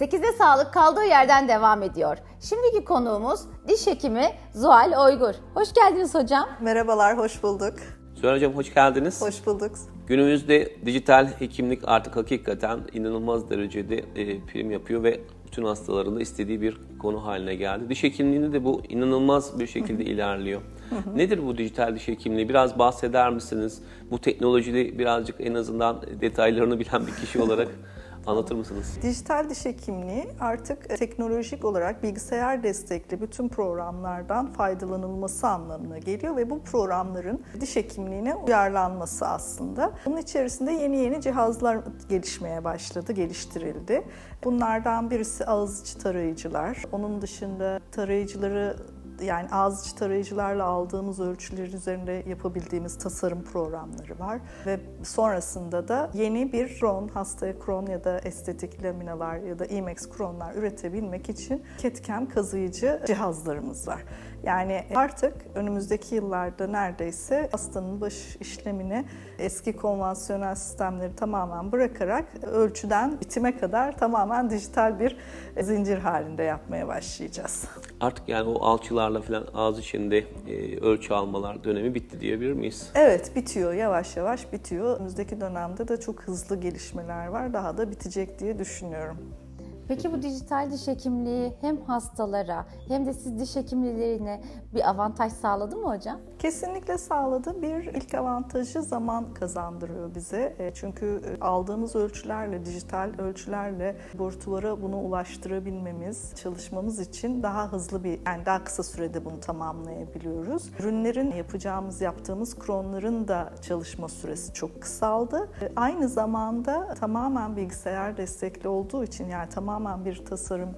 8'de sağlık kaldığı yerden devam ediyor. Şimdiki konuğumuz diş hekimi Zuhal Oygur. Hoş geldiniz hocam. Merhabalar, hoş bulduk. Süren Hocam hoş geldiniz. Hoş bulduk. Günümüzde dijital hekimlik artık hakikaten inanılmaz derecede e, prim yapıyor ve bütün hastaların da istediği bir konu haline geldi. Diş hekimliğinde de bu inanılmaz bir şekilde ilerliyor. Nedir bu dijital diş hekimliği? Biraz bahseder misiniz? Bu teknolojide birazcık en azından detaylarını bilen bir kişi olarak anlatır mısınız? Dijital diş hekimliği artık teknolojik olarak bilgisayar destekli bütün programlardan faydalanılması anlamına geliyor ve bu programların diş hekimliğine uyarlanması aslında. Bunun içerisinde yeni yeni cihazlar gelişmeye başladı, geliştirildi. Bunlardan birisi ağız içi tarayıcılar. Onun dışında tarayıcıları yani ağız tarayıcılarla aldığımız ölçüler üzerinde yapabildiğimiz tasarım programları var. Ve sonrasında da yeni bir kron, hastaya kron ya da estetik laminalar ya da IMAX kronlar üretebilmek için CAD-CAM kazıyıcı cihazlarımız var. Yani artık önümüzdeki yıllarda neredeyse hastanın baş işlemini eski konvansiyonel sistemleri tamamen bırakarak ölçüden bitime kadar tamamen dijital bir zincir halinde yapmaya başlayacağız. Artık yani o alçılarla falan ağız içinde e, ölçü almalar dönemi bitti diyebilir miyiz? Evet bitiyor yavaş yavaş bitiyor. Önümüzdeki dönemde de çok hızlı gelişmeler var. Daha da bitecek diye düşünüyorum. Peki bu dijital diş hekimliği hem hastalara hem de siz diş hekimlilerine bir avantaj sağladı mı hocam? Kesinlikle sağladı. Bir ilk avantajı zaman kazandırıyor bize. E, Çünkü aldığımız ölçülerle, dijital ölçülerle laboratuvara bunu ulaştırabilmemiz, çalışmamız için daha hızlı bir, yani daha kısa sürede bunu tamamlayabiliyoruz. Ürünlerin yapacağımız, yaptığımız kronların da çalışma süresi çok kısaldı. E, Aynı zamanda tamamen bilgisayar destekli olduğu için yani tamamen bir tasarım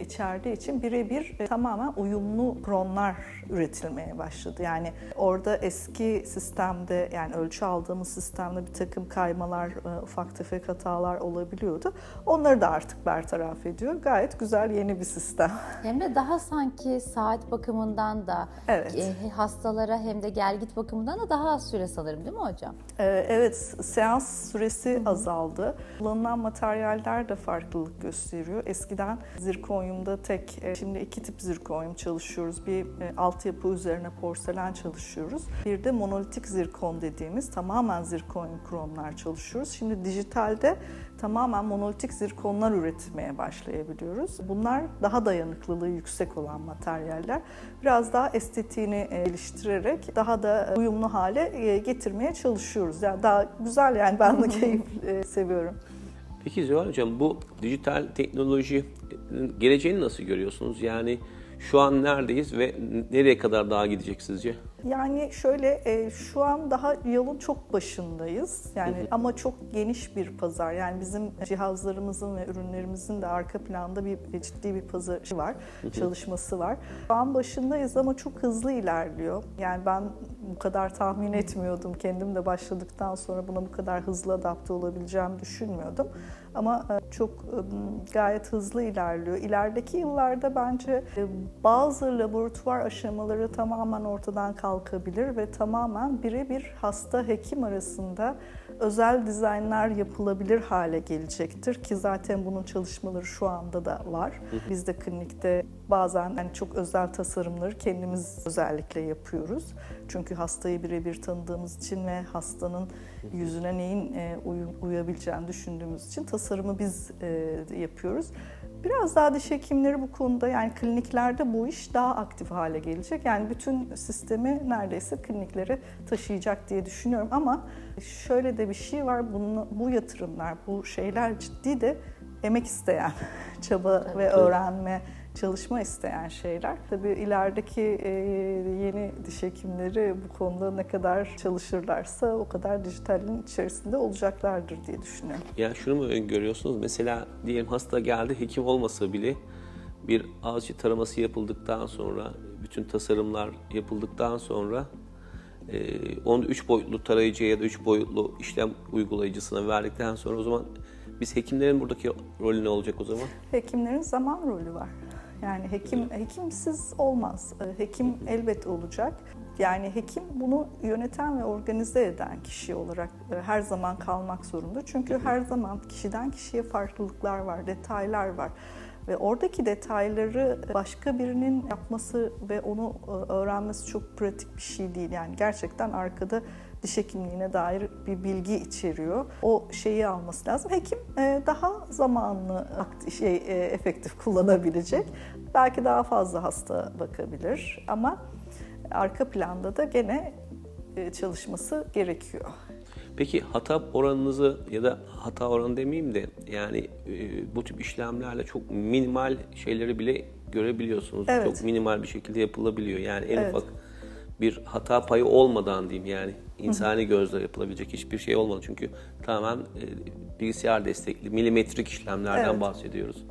içerdiği için birebir e, tamamen uyumlu kronlar üretilmeye başladı. Yani orada eski sistemde yani ölçü aldığımız sistemde bir takım kaymalar, e, ufak tefek hatalar olabiliyordu. Onları da artık bertaraf ediyor. Gayet güzel yeni bir sistem. Hem de daha sanki saat bakımından da Evet. e, hastalara hem de gel git bakımından da daha az süre sanırım değil mi hocam? Evet, seans süresi azaldı. Kullanılan materyaller de farklılık gösteriyor. Eskiden zirkonyumda tek, e, şimdi iki tip zirkonyum çalışıyoruz. Bir e, altyapı üzerine porselen çalışıyoruz. Bir de monolitik zirkon dediğimiz tamamen zirkonyum kronlar çalışıyoruz. Şimdi dijitalde tamamen monolitik zirkonlar üretmeye başlayabiliyoruz. Bunlar daha dayanıklılığı yüksek olan materyaller. Biraz daha estetiğini e, geliştirerek daha da uyumlu hale getirmeye çalışıyoruz. Yani daha güzel yani ben de keyif seviyorum. Peki Zühal Hocam bu dijital teknoloji geleceğini nasıl görüyorsunuz? Yani şu an neredeyiz ve nereye kadar daha gidecek sizce? Yani şöyle e, şu an daha yolun çok başındayız. Yani ama çok geniş bir pazar. Yani bizim cihazlarımızın ve ürünlerimizin de arka planda bir ciddi bir pazarı var, çalışması var. Şu an başındayız ama çok hızlı ilerliyor. Yani ben bu kadar tahmin etmiyordum. Kendim de başladıktan sonra buna bu kadar hızlı adapte olabileceğimi düşünmüyordum. Ama e, çok e, gayet hızlı ilerliyor. İlerideki yıllarda bence e, bazı laboratuvar aşamaları tamamen ortadan kalkabilir ve tamamen birebir hasta hekim arasında özel dizaynlar yapılabilir hale gelecektir ki zaten bunun çalışmaları şu anda da var. Biz de klinikte bazen yani çok özel tasarımları kendimiz özellikle yapıyoruz. Çünkü hastayı birebir tanıdığımız için ve hastanın yüzüne neyin e, uyu- uyabileceğini düşündüğümüz için tasarımı biz e, yapıyoruz. Biraz daha diş hekimleri bu konuda yani kliniklerde bu iş daha aktif hale gelecek. Yani bütün sistemi neredeyse kliniklere taşıyacak diye düşünüyorum ama şöyle de bir şey var. Bunu, bu yatırımlar, bu şeyler ciddi de emek isteyen, çaba ve öğrenme, çalışma isteyen şeyler. Tabii ilerideki e, yeni diş hekimleri bu konuda ne kadar çalışırlarsa o kadar dijitalin içerisinde olacaklardır diye düşünüyorum. Yani şunu mu öngörüyorsunuz? Mesela diyelim hasta geldi, hekim olmasa bile bir içi taraması yapıldıktan sonra, bütün tasarımlar yapıldıktan sonra e, onu 3 boyutlu tarayıcıya ya da 3 boyutlu işlem uygulayıcısına verdikten sonra o zaman biz hekimlerin buradaki rolü ne olacak o zaman? Hekimlerin zaman rolü var. Yani hekim hekimsiz olmaz. Hekim elbet olacak. Yani hekim bunu yöneten ve organize eden kişi olarak e, her zaman kalmak zorunda. Çünkü her zaman kişiden kişiye farklılıklar var, detaylar var. Ve oradaki detayları başka birinin yapması ve onu e, öğrenmesi çok pratik bir şey değil. Yani gerçekten arkada diş hekimliğine dair bir bilgi içeriyor. O şeyi alması lazım. Hekim e, daha zamanlı şey e, efektif kullanabilecek. Belki daha fazla hasta bakabilir ama arka planda da gene e, çalışması gerekiyor. Peki hata oranınızı ya da hata oranı demeyeyim de yani e, bu tip işlemlerle çok minimal şeyleri bile görebiliyorsunuz. Evet. Çok minimal bir şekilde yapılabiliyor. Yani en Evet. ufak bir hata payı olmadan diyeyim yani insani gözle yapılabilecek hiçbir şey olmadı. Çünkü tamamen e, bilgisayar destekli milimetrik işlemlerden Evet. bahsediyoruz.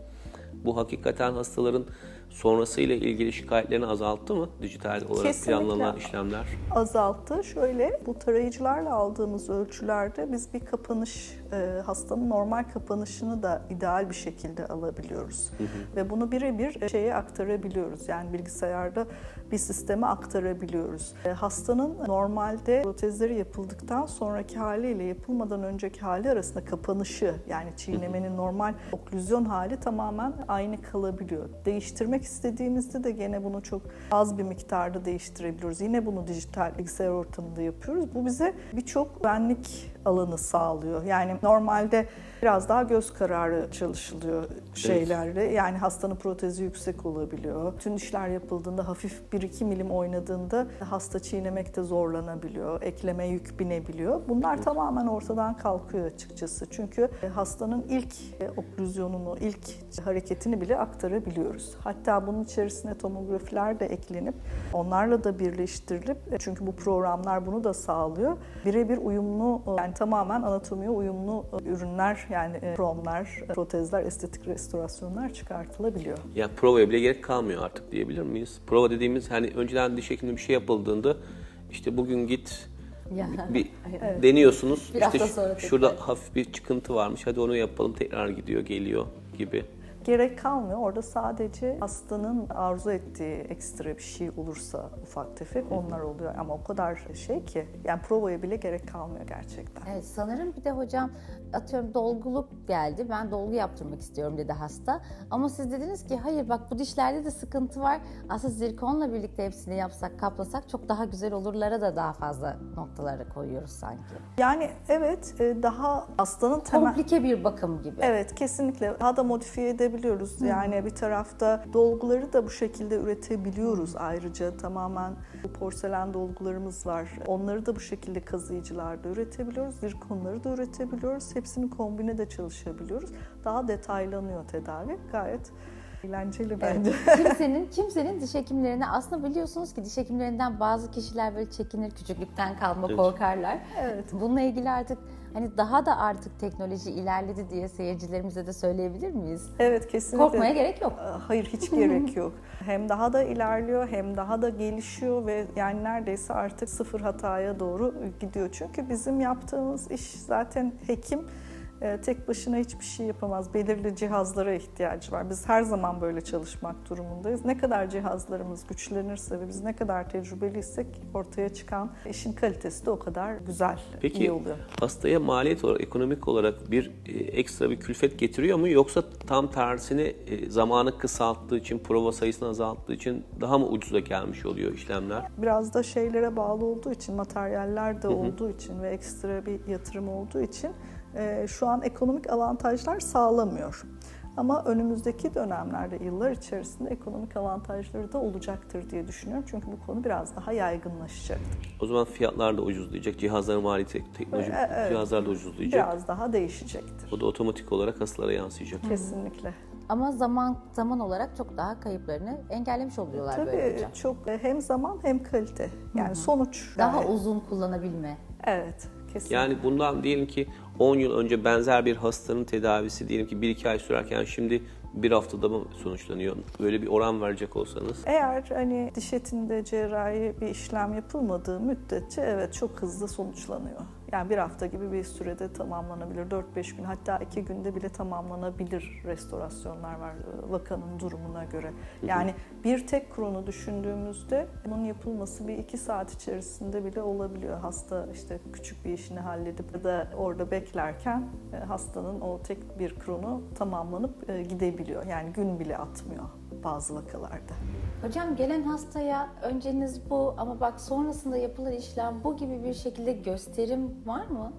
Bu hakikaten hastaların sonrasıyla ilgili şikayetlerini azalttı mı? Dijital olarak Kesinlikle. planlanan işlemler. azalttı. Şöyle bu tarayıcılarla aldığımız ölçülerde biz bir kapanış e, hastanın normal kapanışını da ideal bir şekilde alabiliyoruz. Ve bunu birebir şeye aktarabiliyoruz. Yani bilgisayarda bir sisteme aktarabiliyoruz. E, hastanın normalde protezleri yapıldıktan sonraki haliyle yapılmadan önceki hali arasında kapanışı yani çiğnemenin normal oklüzyon hali tamamen aynı kalabiliyor. Değiştirmek istediğimizde de gene bunu çok az bir miktarda değiştirebiliyoruz. Yine bunu dijital bilgisayar ortamında yapıyoruz. Bu bize birçok güvenlik alanı sağlıyor. Yani normalde biraz daha göz kararı çalışılıyor şeylerde. Yani hastanın protezi yüksek olabiliyor. Bütün işler yapıldığında hafif 1-2 milim oynadığında hasta çiğnemekte zorlanabiliyor. Ekleme yük binebiliyor. Bunlar tamamen ortadan kalkıyor açıkçası. Çünkü e, hastanın ilk e, oklüzyonunu, ilk hareketini bile aktarabiliyoruz. Hatta bunun içerisine tomografiler de eklenip onlarla da birleştirilip e, çünkü bu programlar bunu da sağlıyor. Birebir uyumlu yani tamamen anatomiye uyumlu e, ürünler yani e, promlar, e, protezler, estetik restorasyonlar çıkartılabiliyor. Ya provaya bile gerek kalmıyor artık diyebilir miyiz? Prova dediğimiz hani önceden diş hekiminde bir şey yapıldığında işte bugün git Ya. bir deniyorsunuz. Bir işte sonra tekrar. şurada hafif bir çıkıntı varmış. Hadi onu yapalım. Tekrar gidiyor, geliyor gibi. Gerek kalmıyor. Orada sadece hastanın arzu ettiği ekstra bir şey olursa ufak tefek onlar oluyor. Ama o kadar şey ki yani provaya bile gerek kalmıyor gerçekten. Evet sanırım bir de hocam atıyorum dolguluk geldi. Ben dolgu yaptırmak istiyorum dedi hasta. Ama siz dediniz ki hayır bak bu dişlerde de sıkıntı var. Aslında zirkonla birlikte hepsini yapsak, kaplasak çok daha güzel olurlara da daha fazla noktalara koyuyoruz sanki. Yani evet e, daha hastanın temel... Komplike bir bakım gibi. Evet kesinlikle daha da modifiye edebiliyoruz. Yani bir tarafta dolguları da bu şekilde üretebiliyoruz ayrıca tamamen bu porselen dolgularımız var. Onları da bu şekilde kazıyıcılarda üretebiliyoruz. Zirkonları da üretebiliyoruz. Hepsini kombine de çalışabiliyoruz. Daha detaylanıyor tedavi. Gayet eğlenceli bence. kimsenin kimsenin diş hekimlerine aslında biliyorsunuz ki diş hekimlerinden bazı kişiler böyle çekinir küçüklükten kalma Evet. korkarlar. Evet. Bununla ilgili artık hani daha da artık teknoloji ilerledi diye seyircilerimize de söyleyebilir miyiz? Evet kesinlikle. Korkmaya gerek yok. Hayır hiç gerek yok. Hem daha da ilerliyor hem daha da gelişiyor ve yani neredeyse artık sıfır hataya doğru gidiyor. Çünkü bizim yaptığımız iş zaten hekim tek başına hiçbir şey yapamaz. Belirli cihazlara ihtiyacı var. Biz her zaman böyle çalışmak durumundayız. Ne kadar cihazlarımız güçlenirse ve biz ne kadar tecrübeliysek ortaya çıkan işin kalitesi de o kadar güzel, iyi Peki oluyor. hastaya maliyet olarak, ekonomik olarak bir e, ekstra bir külfet getiriyor mu? Yoksa tam tersine e, zamanı kısalttığı için, prova sayısını azalttığı için daha mı ucuza gelmiş oluyor işlemler? biraz da şeylere bağlı olduğu için, materyaller de olduğu için ve ekstra bir yatırım olduğu için şu an ekonomik avantajlar sağlamıyor. Ama önümüzdeki dönemlerde, yıllar içerisinde ekonomik avantajları da olacaktır diye düşünüyorum. Çünkü bu konu biraz daha yaygınlaşacaktır. O zaman fiyatlar da ucuzlayacak, cihazların maliyeti, teknolojik E, evet. cihazlar da ucuzlayacak. Biraz daha değişecektir. O da otomatik olarak hastalara yansıyacak. Kesinlikle. Ama zaman zaman olarak çok daha kayıplarını engellemiş oluyorlar böylece. Tabii çok hem zaman hem kalite. Yani sonuç. Daha gayet- uzun kullanabilme. Evet, kesinlikle. Yani bundan diyelim ki 10 yıl önce benzer bir hastanın tedavisi diyelim ki 1-2 ay sürerken şimdi bir haftada mı sonuçlanıyor? Böyle bir oran verecek olsanız. Eğer hani diş etinde cerrahi bir işlem yapılmadığı müddetçe evet çok hızlı sonuçlanıyor. Yani bir hafta gibi bir sürede tamamlanabilir. 4-5 gün hatta 2 günde bile tamamlanabilir restorasyonlar var e, vakanın durumuna göre. Yani bir tek kronu düşündüğümüzde bunun yapılması bir iki saat içerisinde bile olabiliyor. Hasta işte küçük bir işini halledip ya da orada beklerken e, hastanın o tek bir kronu tamamlanıp e, gidebiliyor. Yani gün bile atmıyor bazı vakalarda. Hocam gelen hastaya önceniz bu ama bak sonrasında yapılan işlem bu gibi bir şekilde gösterim var mı?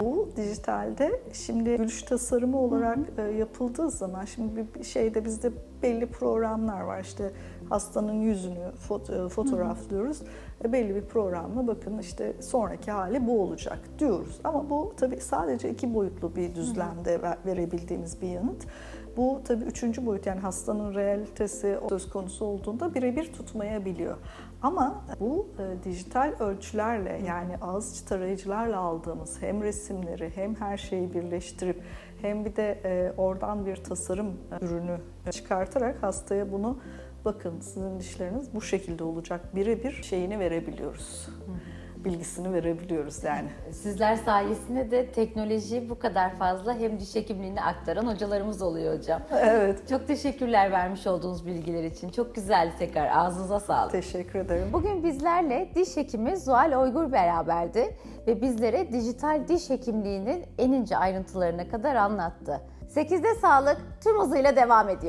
Bu dijitalde şimdi gülüş tasarımı olarak e, yapıldığı zaman şimdi bir- şeyde bizde belli programlar var işte hastanın yüzünü foto- e, fotoğraflıyoruz. E, belli bir programla bakın işte sonraki hali bu olacak diyoruz. Ama bu tabii sadece iki boyutlu bir düzlemde ver- verebildiğimiz bir yanıt. Bu tabii üçüncü boyut yani hastanın realitesi söz konusu olduğunda birebir tutmayabiliyor. Ama bu e, dijital ölçülerle yani ağız tarayıcılarla aldığımız hem resimleri hem her şeyi birleştirip hem bir de e, oradan bir tasarım e, ürünü çıkartarak hastaya bunu bakın sizin dişleriniz bu şekilde olacak birebir şeyini verebiliyoruz. Bilgisini verebiliyoruz yani. Sizler sayesinde de teknoloji bu kadar fazla hem diş hekimliğini aktaran hocalarımız oluyor hocam. Evet. Çok teşekkürler vermiş olduğunuz bilgiler için. Çok güzeldi tekrar. Ağzınıza sağlık. Teşekkür ederim. Bugün bizlerle diş hekimi Zuhal Oygur beraberdi ve bizlere dijital diş hekimliğinin en ince ayrıntılarına kadar anlattı. 8'de sağlık tüm hızıyla devam ediyor.